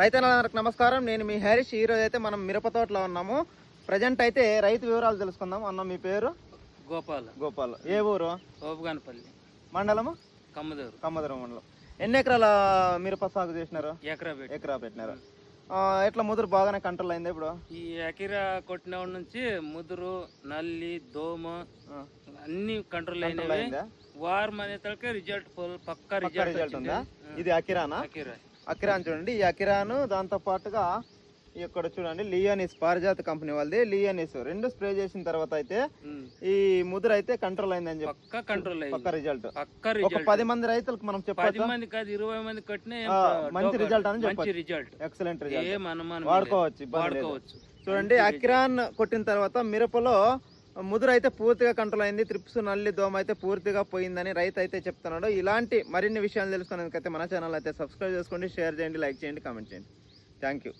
రైతులందరికి నమస్కారం. నేను మీ హరీష్. ఈ రోజు అయితే మనం మిరప తోటలో ఉన్నాము. ప్రజెంట్ అయితే రైతు వివరాలు తెలుసుకుందాం. అన్న మీ పేరు? గోపాల్. గోపాల్. ఏ ఊరు? ఓపుగానపల్లి. మండలము? కమ్మదూరు. కమ్మదరం మండలం. ఎన్ని ఎకరాల మిరప సాగు చేసినారు? ఎకరా ఎకరా పెట్టినారు. ఎట్లా ముదురు బాగానే కంట్రోల్ అయింది ఇప్పుడు? ఈ ఎకరా కొట్టిన నుంచి ముదురు నల్లి దోమ అన్ని కంట్రోల్ అయిందా? వారం అనే తలకే రిజల్ట్ పక్క రిజల్ట్ ఉందా? ఇది అకిరానా? ఎకరా అకిరాన్ చూడండి. ఈ అకిరాను దాంతో పాటుగా ఇక్కడ చూడండి. లియోనిస్ పారిజాత కంపెనీ వాళ్ళది. లియోనిస్ రెండు స్ప్రే చేసిన తర్వాత అయితే. ఈ ముదురు అయితే కంట్రోల్ అయిందని చెప్పి కంట్రోల్ పక్క రిజల్ట్ ఒక పది మంది రైతులకు మనం చెప్పచ్చు? మంది కాదు ఇరవై మంది కట్టిన మంచి రిజల్ట్ అని చెప్పచ్చు. రిజల్ట్ ఎక్సలెంట్ రిజల్ట్ వాడుకోవచ్చు వాడుకోవచ్చు. చూడండి అకిరాన్ కొట్టిన తర్వాత మిరపలో ముదురు అయితే పూర్తిగా కంట్రోల్ అయింది త్రిప్స్ నల్లి దోమ అయితే పూర్తిగా పోయిందని రైతు అయితే చెప్తున్నాడు. ఇలాంటి మరిన్ని విషయాలు తెలుసుకునేందుకైతే మన ఛానల్ అయితే సబ్స్క్రైబ్ చేసుకోండి షేర్ చేయండి లైక్ చేయండి కామెంట్ చేయండి. Thank you